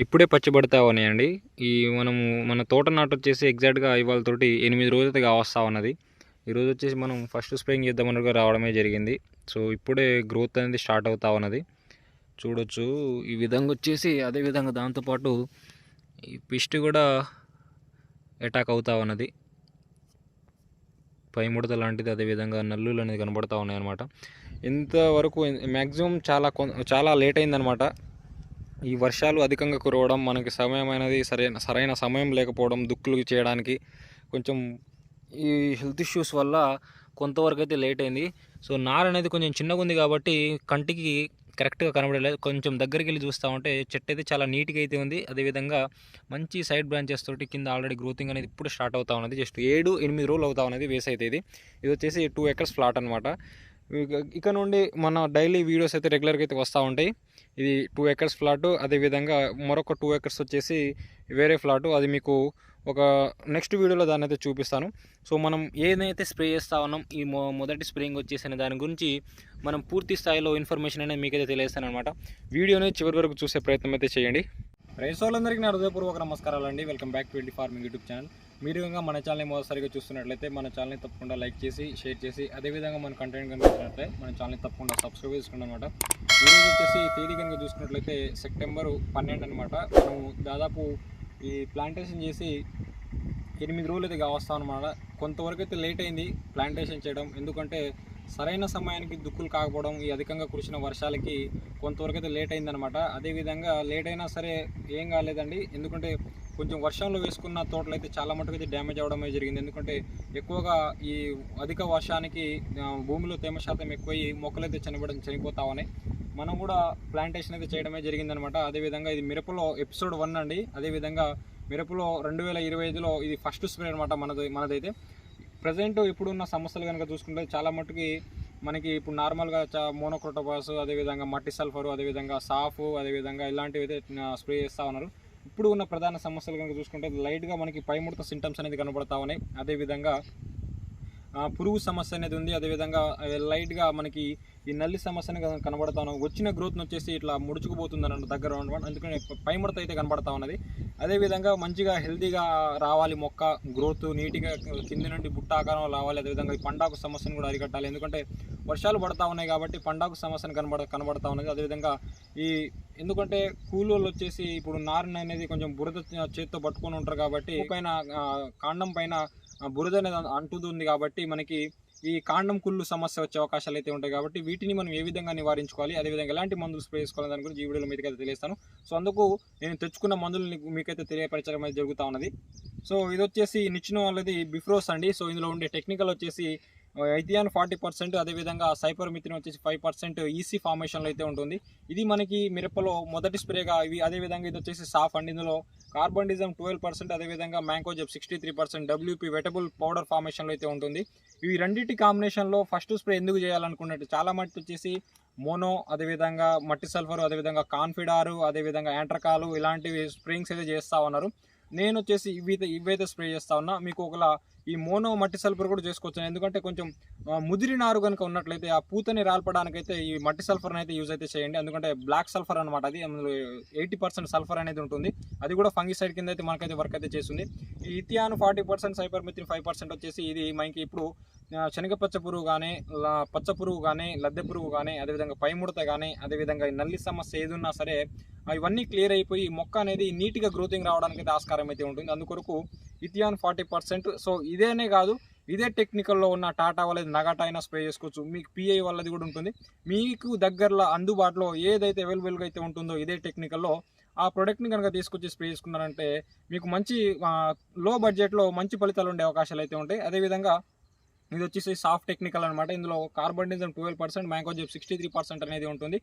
ఇప్పుడే పచ్చిబడతా ఉన్నాయండి. ఈ మనము మన తోట నాటు వచ్చేసి ఎగ్జాక్ట్గా ఇవాళ తోటి ఎనిమిది రోజులైతే కావస్తా ఉన్నది. ఈరోజు వచ్చేసి మనం ఫస్ట్ స్ప్రేయింగ్ చేద్దామన్నట్టుగా రావడమే జరిగింది. సో ఇప్పుడే గ్రోత్ అనేది స్టార్ట్ అవుతా ఉన్నది. చూడొచ్చు. ఈ విధంగా వచ్చేసి అదే విధంగా దాంతోపాటు ఈ పిస్ట్ కూడా అటాక్ అవుతా ఉన్నది. పై ముడత లాంటిది అదేవిధంగా నల్లులు అనేది కనబడతా ఉన్నాయన్నమాట. ఇంతవరకు మ్యాక్సిమం చాలా కొ చాలా లేట్ అయిందనమాట ఈ వర్షాలు అధికంగా కురవడం మనకి సమయం అనేది సరైన సరైన సమయం లేకపోవడం దుక్కులు చేయడానికి కొంచెం ఈ హెల్త్ ఇష్యూస్ వల్ల కొంతవరకు అయితే లేట్ అయింది. సో నార అనేది కొంచెం చిన్నగా ఉంది కాబట్టి కంటికి కరెక్ట్గా కనబడలేదు. కొంచెం దగ్గరికి వెళ్ళి చూస్తామంటే చెట్టు అయితే చాలా నీట్గా అయితే ఉంది. అదేవిధంగా మంచి సైడ్ బ్రాంచెస్ తోటి కింద ఆల్రెడీ గ్రోతింగ్ అనేది ఇప్పుడు స్టార్ట్ అవుతా ఉన్నది. జస్ట్ ఏడు ఎనిమిది రోజులు అవుతా ఉన్నది వేస్ అయితే ఇది. ఇది వచ్చేసి టూ ఎకర్స్ ఫ్లాట్ అనమాట ఇక నుండి మన డైలీ వీడియోస్ అయితే రెగ్యులర్గా అయితే వస్తూ ఉంటాయి. ఇది టూ ఎకర్స్ ఫ్లాటు అదేవిధంగా మరొక టూ ఎకర్స్ వచ్చేసి వేరే ఫ్లాటు. అది మీకు ఒక నెక్స్ట్ వీడియోలో దాన్ని అయితే చూపిస్తాను. సో మనం ఏదైతే స్ప్రే చేస్తా ఉన్నాం ఈ మొ మొదటి స్ప్రేయింగ్ వచ్చేసిన దాని గురించి మనం పూర్తి స్థాయిలో ఇన్ఫర్మేషన్ అనేది మీకైతే తెలియస్తాను అనమాట వీడియోని చివరి వరకు చూసే ప్రయత్నం అయితే చేయండి. రైతు వాళ్ళందరికీ నా హృదయపూర్వక నమస్కారాలు అండి welcome back to farming YouTube channel. మీరు కనుక మన ఛానల్ని మొదటిసారిగా చూస్తున్నట్లయితే మన ఛానల్ని తప్పకుండా లైక్ చేసి షేర్ చేసి అదేవిధంగా మన కంటెంట్ కనిపించినట్లయితే మన ఛానల్ని తప్పకుండా సబ్స్క్రైబ్ చేసుకోండి అనమాట ఈరోజు వచ్చేసి తేదీ కనుక చూసుకున్నట్లయితే సెప్టెంబరు పన్నెండు అనమాట మనం దాదాపు ఈ ప్లాంటేషన్ చేసి ఎనిమిది రోజులు అయితే కావస్తాం అనమాట కొంతవరకు అయితే లేట్ అయింది ప్లాంటేషన్ చేయడం. ఎందుకంటే సరైన సమయానికి దుక్కులు కాకపోవడం ఈ అధికంగా కురిసిన వర్షాలకి కొంతవరకు అయితే లేట్ అయిందనమాట అదేవిధంగా లేట్ అయినా సరే ఏం కాలేదండి. ఎందుకంటే కొంచెం వర్షంలో వేసుకున్న తోటలు అయితే చాలా మటుకు అయితే డ్యామేజ్ అవడమే జరిగింది. ఎందుకంటే ఎక్కువగా ఈ అధిక వర్షానికి భూమిలో తేమ శాతం ఎక్కువయ్యి మొక్కలు అయితే చనిపోవడం చనిపోతా ఉన్నాయి. మనం కూడా ప్లాంటేషన్ అయితే చేయడమే జరిగిందనమాట. అదేవిధంగా ఇది మిరపలో ఎపిసోడ్ వన్ అండి. అదేవిధంగా మిరపలో రెండు వేల ఇరవై ఐదులో ఇది ఫస్ట్ స్ప్రే అనమాట మనది మనదైతే. ప్రజెంట్ ఇప్పుడున్న సమస్యలు కనుక చూసుకుంటే చాలా మట్టుకి మనకి ఇప్పుడు నార్మల్గా చా మోనోక్రోటోపాస్ అదేవిధంగా మట్టి సల్ఫరు అదేవిధంగా సాఫ్ అదేవిధంగా ఇలాంటివి అయితే స్ప్రే చేస్తూ ఉన్నారు. ఇప్పుడు ఉన్న ప్రధాన సమస్యలు కనుక చూసుకుంటే లైట్గా మనకి పైముడత సింటమ్స్ అనేది కనబడతా ఉన్నాయి. అదేవిధంగా పురుగు సమస్య అనేది ఉంది. అదేవిధంగా లైట్గా మనకి ఈ నల్లి సమస్య అనేది కనబడతా వచ్చిన గ్రోత్ను వచ్చేసి ఇట్లా ముడుచుకుపోతుంది అన్న దగ్గర ఉండడం అందుకని పైముడత అయితే కనబడతా ఉన్నది. అదేవిధంగా మంచిగా హెల్తీగా రావాలి మొక్క గ్రోత్ నీట్గా కింది నుండి బుట్ట ఆకారం రావాలి. అదేవిధంగా ఈ పండాకు సమస్యను కూడా అరికట్టాలి. ఎందుకంటే వర్షాలు పడతా ఉన్నాయి కాబట్టి పండాకు సమస్యను కనబడ కనబడతా ఉన్నది. అదేవిధంగా ఈ ఎందుకంటే కూలోళ్ళు వచ్చేసి ఇప్పుడు నారిన అనేది కొంచెం బురద చేత్తో పట్టుకొని ఉంటారు కాబట్టి పైన కాండం పైన బురద అనేది అంటుతుంది కాబట్టి మనకి ఈ కాండం కుళ్ళు సమస్య వచ్చే అవకాశాలు అయితే ఉంటాయి కాబట్టి వీటిని మనం ఏ విధంగా నివారించుకోవాలి అదేవిధంగా ఎలాంటి మందులు స్ప్రే చేసుకోవాలి దాని గురించి ఈ వీడియోలో మీకైతే తెలియస్తాను సో అందుకు నేను తెచ్చుకున్న మందులు మీకైతే తెలియపరచడం అయితే జరుగుతూ ఉన్నది. సో ఇది వచ్చేసి నిచ్చిన వాళ్ళది బిఫ్రోస్ అండి. సో ఇందులో ఉండే టెక్నికల్ వచ్చేసి ఐథియాన్ ఫార్టీ పర్సెంట్ అదేవిధంగా సైపర్ మిథిన్ వచ్చేసి ఫైవ్ పర్సెంట్ ఈసీ ఫార్మేషన్లో అయితే ఉంటుంది ఇది మనకి మిరపలో మొదటి స్ప్రేగా ఇవి అదేవిధంగా ఇది వచ్చేసి సాఫ్ అండ్ ఇందులో కార్బన్డిజం ట్వెల్వ్ పర్సెంట్ అదేవిధంగా mancozeb sixty three percent WP wettable powder ఫార్మేషన్లో అయితే ఉంటుంది. ఇవి రెండింటి కాంబినేషన్లో ఫస్ట్ స్ప్రే ఎందుకు చేయాలనుకున్నట్టు చాలా మట్టి వచ్చేసి మోనో అదేవిధంగా మట్టి సల్ఫర్ అదేవిధంగా కాన్ఫిడారు అదేవిధంగా యాంట్రకాలు ఇలాంటివి స్ప్రేయింగ్స్ అయితే చేస్తూ ఉన్నారు. నేను వచ్చేసి ఇవైతే ఇవైతే స్ప్రే చేస్తా ఉన్నా. మీకు ఒకలా ఈ మోనో మట్టి సల్ఫర్ కూడా చేసుకోవచ్చు. ఎందుకంటే కొంచెం ముదిరి నారు కనుక ఉన్నట్లయితే ఆ పూతని రాల్పడానికైతే ఈ మట్టి సల్ఫర్ని అయితే యూజ్ అయితే చేయండి. ఎందుకంటే బ్లాక్ సల్ఫర్ అనమాట అది. అందులో ఎయిటీ పర్సెంట్ సల్ఫర్ అనేది ఉంటుంది. అది కూడా ఫంగిసైడ్ కింద అయితే మనకైతే వర్క్ అయితే చేస్తుంది. ఈ ethion forty percent cypermethrin five percent వచ్చేసి ఇది మనకి ఇప్పుడు శనగపచ్చ శనగ పచ్చ పురుగు కానీ పచ్చ పురుగు కానీ లద్దె పురుగు కానీ అదేవిధంగా పైముడత కానీ అదేవిధంగా నల్లి సమస్య ఏది ఉన్నా సరే ఇవన్నీ క్లియర్ అయిపోయి మొక్క అనేది నీట్గా గ్రోతింగ్ రావడానికి అయితే ఆస్కారం అయితే ఉంటుంది. అందుకొరకు ఇథియాన్ ఫార్టీ పర్సెంట్ సో ఇదేనే కాదు ఇదే టెక్నికల్లో ఉన్న టాటా వాళ్ళది నగాటా అయినా స్ప్రే చేసుకోవచ్చు. మీకు పిఐ వాళ్ళది కూడా ఉంటుంది. మీకు దగ్గరలో అందుబాటులో ఏదైతే అవైలబుల్గా అయితే ఉంటుందో ఇదే టెక్నికల్లో ఆ ప్రోడక్ట్ని కనుక తీసుకొచ్చి స్ప్రే చేసుకున్నారంటే మీకు మంచి లో బడ్జెట్లో మంచి ఫలితాలు ఉండే అవకాశాలు అయితే ఉంటాయి. అదేవిధంగా ఇది వచ్చేసి సాఫ్ట్ టెక్నికల్ అనమాట ఇందులో carbendazim twelve percent mancozeb sixty three percent అనేది ఉంటుంది.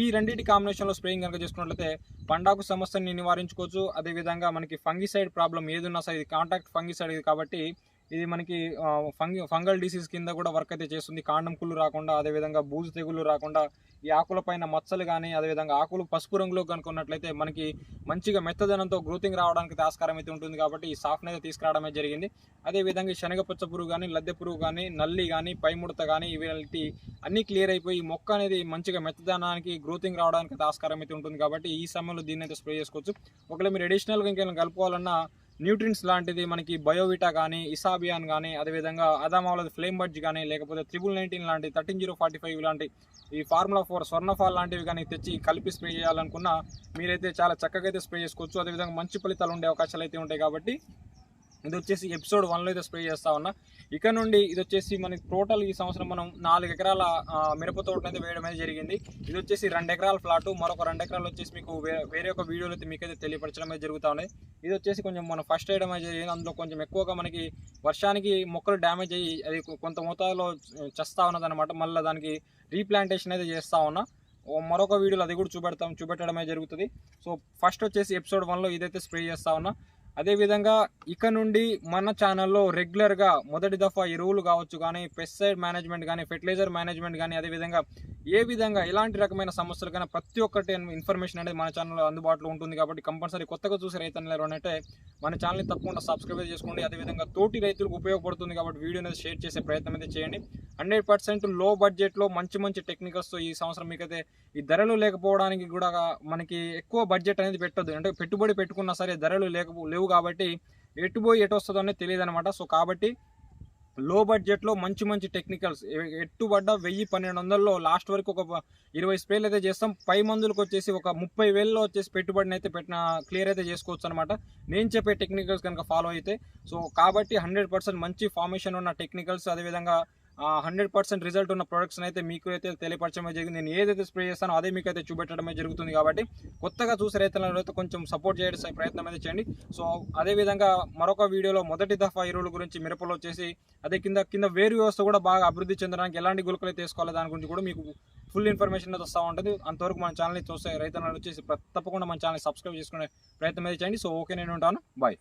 ఈ రెండింటి కాంబినేషన్లో స్ప్రేయింగ్ కనుక చేసుకున్నట్లయితే పండాకు సమస్యని నివారించుకోవచ్చు. అదేవిధంగా మనకి ఫంగిసైడ్ ప్రాబ్లం ఏదున్నా సరే ఇది కాంటాక్ట్ ఫంగిసైడ్ ఇది కాబట్టి ఇది మనకి ఫంగి ఫంగల్ డిసీజ్ కింద కూడా వర్క్ అయితే చేస్తుంది. కాండం కుళ్ళు రాకుండా అదేవిధంగా బూజు తెగుళ్ళు రాకుండా ఈ ఆకుల పైన మచ్చలు కానీ అదేవిధంగా ఆకులు పసుపు రంగులో కనుక్కున్నట్లయితే మనకి మంచిగా మెత్తదనంతో గ్రోతింగ్ రావడానికి ఆస్కారం అయితే ఉంటుంది కాబట్టి ఈ సాఫ్ట్ని అయితే తీసుకురావడమే జరిగింది. అదేవిధంగా శనగ పచ్చ పురుగు కానీ లద్దె పురుగు కానీ నల్లి కానీ పైముడత కానీ ఇవి అన్నీ క్లియర్ అయిపోయి మొక్క అనేది మంచిగా మెత్తదనానికి గ్రోతింగ్ రావడానికి ఆస్కారం అయితే ఉంటుంది కాబట్టి ఈ సమయంలో దీన్ని అయితే స్ప్రే చేసుకోవచ్చు. ఒకవేళ మీరు అడిషనల్గా ఇంకేమైనా కలుపుకోవాలన్నా న్యూట్రిన్స్ లాంటిది మనకి బయోవిటా కానీ ఇసాబియాన్ కానీ అదేవిధంగా అదామావలది ఫ్లేమ్ బడ్జ్ కానీ లేకపోతే త్రిబుల్ నైన్టీన్ లాంటి థర్టీన్ జీరో ఫార్టీ ఫైవ్ లాంటి ఈ ఫార్ములా ఫోర్ స్వర్ణఫాల్ లాంటివి కానీ తెచ్చి కలిపి స్ప్రే చేయాలనుకున్నా మీరైతే చాలా చక్కగా అయితే స్ప్రే చేసుకోవచ్చు. అదేవిధంగా మంచి ఫలితాలు ఉండే అవకాశాలు అయితే ఉంటాయి కాబట్టి ఇది వచ్చేసి ఎపిసోడ్ వన్లో అయితే స్ప్రే చేస్తా ఉన్నా. ఇక నుండి ఇది వచ్చేసి మనకి టోటల్ ఈ సంవత్సరం మనం నాలుగు ఎకరాల మిరప తోటను అయితే వేయడం అయితే జరిగింది. ఇది వచ్చేసి రెండు ఎకరాల ప్లాటు మరొక రెండు ఎకరాలు వచ్చేసి మీకు వేరే ఒక వీడియోలో అయితే మీకైతే తెలియపరచడం అయితే జరుగుతూ ఉన్నాయి. ఇది వచ్చేసి కొంచెం మనం ఫస్ట్ వేయడం అయితే జరిగింది. అందులో కొంచెం ఎక్కువగా మనకి వర్షానికి మొక్కలు డ్యామేజ్ అయ్యి అది కొంత మోతాదులో చస్తా ఉన్నది అనమాట మళ్ళీ దానికి రీప్లాంటేషన్ అయితే చేస్తూ ఉన్నా. మరొక వీడియోలో అది కూడా చూపెడతాం చూపెట్టడమే జరుగుతుంది. సో ఫస్ట్ వచ్చేసి ఎపిసోడ్ వన్లో ఇదైతే స్ప్రే చేస్తా ఉన్నా. అదేవిధంగా ఇక నుండి మన ఛానల్లో రెగ్యులర్గా మొదటి దఫా ఎరువులు కావచ్చు కానీ పెస్టిసైడ్ మేనేజ్మెంట్ కానీ ఫెర్టిలైజర్ మేనేజ్మెంట్ కానీ అదేవిధంగా ఏ విధంగా ఎలాంటి రకమైన సమస్యలకైనా ప్రతి ఒక్కటి ఇన్ఫర్మేషన్ అనేది మన ఛానల్లో అందుబాటులో ఉంటుంది కాబట్టి కంపల్సరీ కొత్తగా చూసే రైతన్నలు అంటే మన ఛానల్ని తప్పకుండా సబ్స్క్రైబ్ చేసుకోండి. అదేవిధంగా తోటి రైతులకు ఉపయోగపడుతుంది కాబట్టి వీడియో అనేది షేర్ చేసే ప్రయత్నం అయితే చేయండి. హండ్రెడ్ పర్సెంట్లో బడ్జెట్లో మంచి మంచి టెక్నికల్స్తో ఈ సంవత్సరం మీకైతే ఈ ధరలు లేకపోవడానికి కూడా మనకి ఎక్కువ బడ్జెట్ అనేది పెట్టదు అంటే పెట్టుబడి పెట్టుకున్నా సరే ధరలు లేకపో లేవు కాబట్టి ఎటు పోయి ఎటు వస్తుందో అనేది తెలియదు అనమాట సో కాబట్టి లో బడ్జెట్లో మంచి మంచి టెక్నికల్స్ ఎట్టుబడ్డ వెయ్యి పన్నెండు వందల్లో లాస్ట్ వరకు ఒక ఇరవై స్ప్రేలు అయితే చేస్తాం. పై మందులకు వచ్చేసి ఒక ముప్పై వేలలో వచ్చేసి పెట్టుబడిని అయితే పెట్టిన క్లియర్ అయితే చేసుకోవచ్చు అనమాట నేను చెప్పే టెక్నికల్స్ కనుక ఫాలో అయితే. సో కాబట్టి హండ్రెడ్ పర్సెంట్ మంచి ఫార్మేషన్ ఉన్న టెక్నికల్స్ అదేవిధంగా హండ్రెడ్ పర్సెంట్ రిజల్ట్ ఉన్న ప్రొడక్ట్స్ అయితే మీకు అయితే తెలియపరచడమే జరిగింది. నేను ఏదైతే స్ప్రే చేస్తానో అదే మీకు అయితే చూపెట్టడమే జరుగుతుంది కాబట్టి కొత్తగా చూసే రైతులను అయితే కొంచెం సపోర్ట్ చేయడం ప్రయత్నం అయితే చేయండి. సో అదేవిధంగా మరొక వీడియోలో మొదటి దఫా ఎరువుల గురించి మిరపలో చేసి అదే కింద కింద వేరు వ్యవస్థ కూడా బాగా అభివృద్ధి చెందడానికి ఎలాంటి గులకలు తీసుకోవాలి దాని గురించి కూడా మీకు ఫుల్ ఇన్ఫర్మేషన్ అయితే వస్తూ ఉంటుంది. అంతవరకు మన ఛానల్ని చూస్తే రైతులను వచ్చేసి తప్పకుండా మన ఛానల్ సబ్స్క్రైబ్ చేసుకునే ప్రయత్నం అయితే చేయండి. సో ఓకే నేను ఉంటాను. బాయ్